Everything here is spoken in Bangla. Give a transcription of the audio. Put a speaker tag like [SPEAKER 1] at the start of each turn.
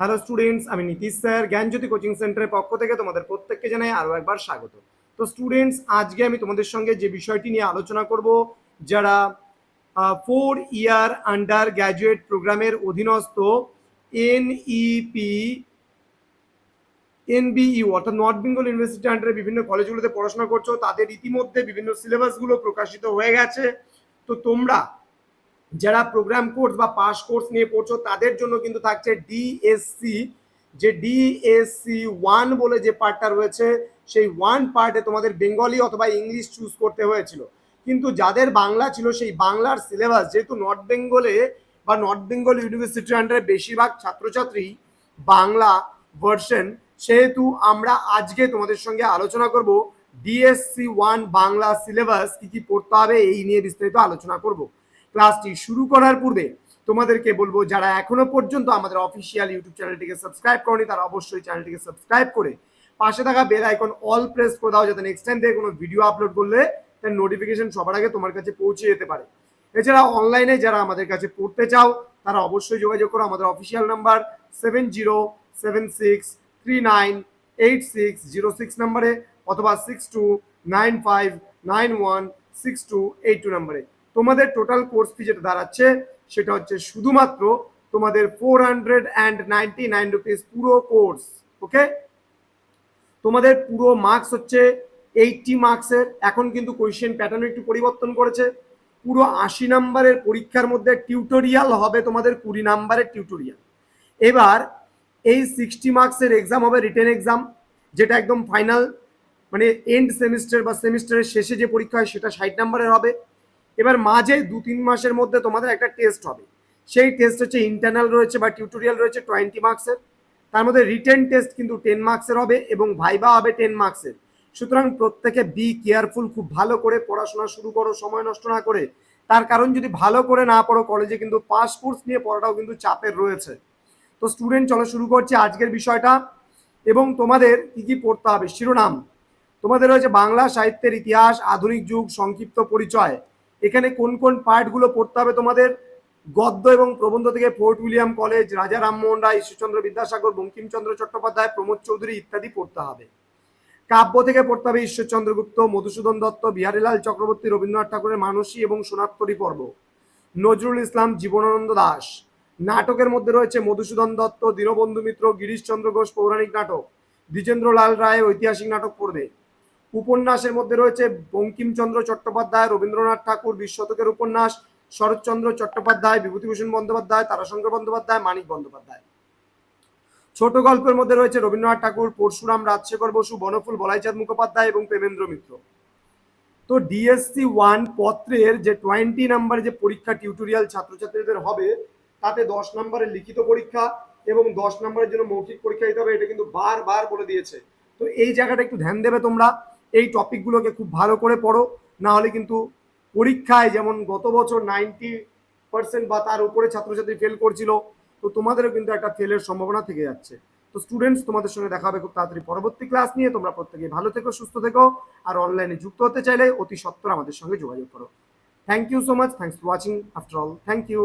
[SPEAKER 1] হ্যালো স্টুডেন্টস আমি নীতিশ স্যার, জ্ঞানজ্যোতি কোচিং সেন্টারের পক্ষ থেকে তোমাদের প্রত্যেককে জানাই আরও একবার স্বাগত। তো স্টুডেন্টস আজকে আমি তোমাদের সঙ্গে যে বিষয়টি নিয়ে আলোচনা করব, যারা ফোর ইয়ার আন্ডার গ্র্যাজুয়েট প্রোগ্রামের অধীনস্থ এনইপি এনবিইউ অর্থাৎ নর্থ বেঙ্গল ইউনিভার্সিটি আন্ডারে বিভিন্ন কলেজগুলোতে পড়াশোনা করছ, তাদের ইতিমধ্যে বিভিন্ন সিলেবাসগুলো প্রকাশিত হয়ে গেছে। তো তোমরা যারা প্রোগ্রাম কোর্স বা পাস কোর্স নিয়ে পড়ছো, তাদের জন্য কিন্তু থাকছে ডিএসসি যে ডিএসসি ওয়ান বলে যে পার্টটা রয়েছে, সেই ওয়ান পার্টে তোমাদের বেঙ্গলি অথবা ইংলিশ চুজ করতে হয়েছিল। কিন্তু যাদের বাংলা ছিল, সেই বাংলার সিলেবাস যেহেতু নর্থ বেঙ্গলে বা নর্থ বেঙ্গল ইউনিভার্সিটির আন্ডারে বেশিরভাগ ছাত্রছাত্রী বাংলা ভার্সন সেহেতু আমরা আজকে তোমাদের সঙ্গে আলোচনা করব ডিএসসি ওয়ান বাংলা সিলেবাস কি কি পড়তে হবে, এই নিয়ে বিস্তারিত আলোচনা করব। ক্লাসটি শুরু করার পূর্বে তোমাদেরকে বলব, যারা এখনও পর্যন্ত আমাদের অফিসিয়াল ইউটিউব চ্যানেলটিকে সাবস্ক্রাইব করনি, তারা অবশ্যই চ্যানেলটিকে সাবস্ক্রাইব করে পাশে থাকা বেল আইকন অল প্রেস করে দাও, যাতে নেক্সট টাইম থেকে কোনো ভিডিও আপলোড করলে তার নোটিফিকেশন সবার আগে তোমার কাছে পৌঁছে যেতে পারে। এছাড়া অনলাইনে যারা আমাদের কাছে পড়তে চাও, তারা অবশ্যই যোগাযোগ করো, আমাদের official number seven zero seven six three nine eight six zero six নাম্বারে অথবা six two nine five nine one six two eight two নাম্বারে তোমাদের টোটাল কোর্স ফি যেটা দাঁড়াচ্ছে, সেটা হচ্ছে শুধুমাত্র তোমাদের four hundred and ninety nine rupees পুরো কোর্স ওকে তোমাদের পুরো মার্কস হচ্ছে এইটটি মার্কসের এখন কিন্তু কোয়েশ্চেন প্যাটার্ন একটু পরিবর্তন করেছে। পুরো আশি নাম্বারের পরীক্ষার মধ্যে টিউটোরিয়াল হবে তোমাদের কুড়ি নাম্বারের টিউটোরিয়াল এবার এই সিক্সটি মার্কসের এক্সাম হবে রিটেন এক্সাম যেটা একদম ফাইনাল মানে এন্ড সেমিস্টার বা সেমিস্টারের শেষে যে পরীক্ষা হয় সেটা ষাট নাম্বারের হবে। এবার মাঝে দু তিন মাসের মধ্যে তোমাদের একটা টেস্ট হবে। সেই টেস্ট হচ্ছে ইন্টারনাল রয়েছে বা টিউটোরিয়াল রয়েছে টোয়েন্টি মার্কসের তার মধ্যে রিটেন টেস্ট কিন্তু টেন মার্কসের হবে এবং ভাইবা হবে টেন মার্কসের সুতরাং প্রত্যেকে বি কেয়ারফুল খুব ভালো করে পড়াশোনা শুরু করো, সময় নষ্ট না করে। তার কারণ যদি ভালো করে না পড়ো কলেজে কিন্তু পাস কোর্স নিয়ে পড়াটাও কিন্তু চাপের রয়েছে। তো স্টুডেন্ট চলো শুরু করছি আজকের বিষয়টা এবং তোমাদের কি কি পড়তে হবে? শিরোনাম। তোমাদের রয়েছে বাংলা সাহিত্যের ইতিহাস, আধুনিক যুগ, সংক্ষিপ্ত পরিচয়। এখানে কোন কোন পার্টগুলো পড়তে হবে তোমাদের? গদ্য এবং প্রবন্ধ থেকে ফোর্ট উইলিয়াম কলেজ, রাজা রামমোহন রায়, ঈশ্বরচন্দ্র বিদ্যাসাগর, বঙ্কিমচন্দ্র চট্টোপাধ্যায়, প্রমোদ চৌধুরী ইত্যাদি পড়তে হবে। কাব্য থেকে পড়তে হবে ঈশ্বরচন্দ্র গুপ্ত, মধুসূদন দত্ত, বিহারীলাল চক্রবর্তী, রবীন্দ্রনাথ ঠাকুরের মানসী এবং সোনাত্তরী পর্ব। নজরুল ইসলাম জীবনানন্দ দাস। নাটকের মধ্যে রয়েছে মধুসূদন দত্ত, দীনবন্ধু মিত্র, গিরিশচন্দ্র ঘোষ পৌরাণিক নাটক। দ্বিজেন্দ্রলাল রায় ঐতিহাসিক নাটক পড়বে। উপন্যাসের মধ্যে রয়েছে বঙ্কিমচন্দ্র চট্টোপাধ্যায়, রবীন্দ্রনাথ ঠাকুর বিশ শতকের উপন্যাস, শরৎচন্দ্র চট্টোপাধ্যায়, বিভূতিভূষণ বন্দ্যোপাধ্যায়, তারাশঙ্কর বন্দ্যোপাধ্যায়, মানিক বন্দ্যোপাধ্যায়। ছোট গল্পের মধ্যে রয়েছে রবীন্দ্রনাথ ঠাকুর, পরশুরাম রাজশেখর বসু, বনফুল বলাইচাঁদ মুখোপাধ্যায় এবং প্রেমেন্দ্র মিত্র। তো ডিএসসি ওয়ান পত্রের যে টোয়েন্টি নাম্বার যে পরীক্ষা টিউটোরিয়াল ছাত্রছাত্রীদের হবে, তাতে দশ নম্বরের লিখিত পরীক্ষা এবং দশ নম্বরের জন্য মৌখিক পরীক্ষা দিতে হবে, এটা কিন্তু বারবার বলে দিয়েছে। তো এই জায়গাটা একটু ধ্যান দেবে তোমরা। এই টপিকগুলোকে খুব ভালো করে পড়ো। না হলে কিন্তু পরীক্ষায় যেমন গত বছর নাইনটি পার্সেন্ট বা তার উপরে ছাত্রছাত্রী ফেল করছিল, তো তোমাদেরও কিন্তু একটা ফেলের সম্ভাবনা থেকে যাচ্ছে। তো স্টুডেন্টস তোমাদের সঙ্গে দেখা হবে খুব তাড়াতাড়ি পরবর্তী ক্লাস নিয়ে। তোমরা প্রত্যেকে ভালো থেকো, সুস্থ থেকো, আর অনলাইনে যুক্ত হতে চাইলে অতি সত্বর আমাদের সঙ্গে যোগাযোগ করো। Thank you so much thanks for watching after all thank you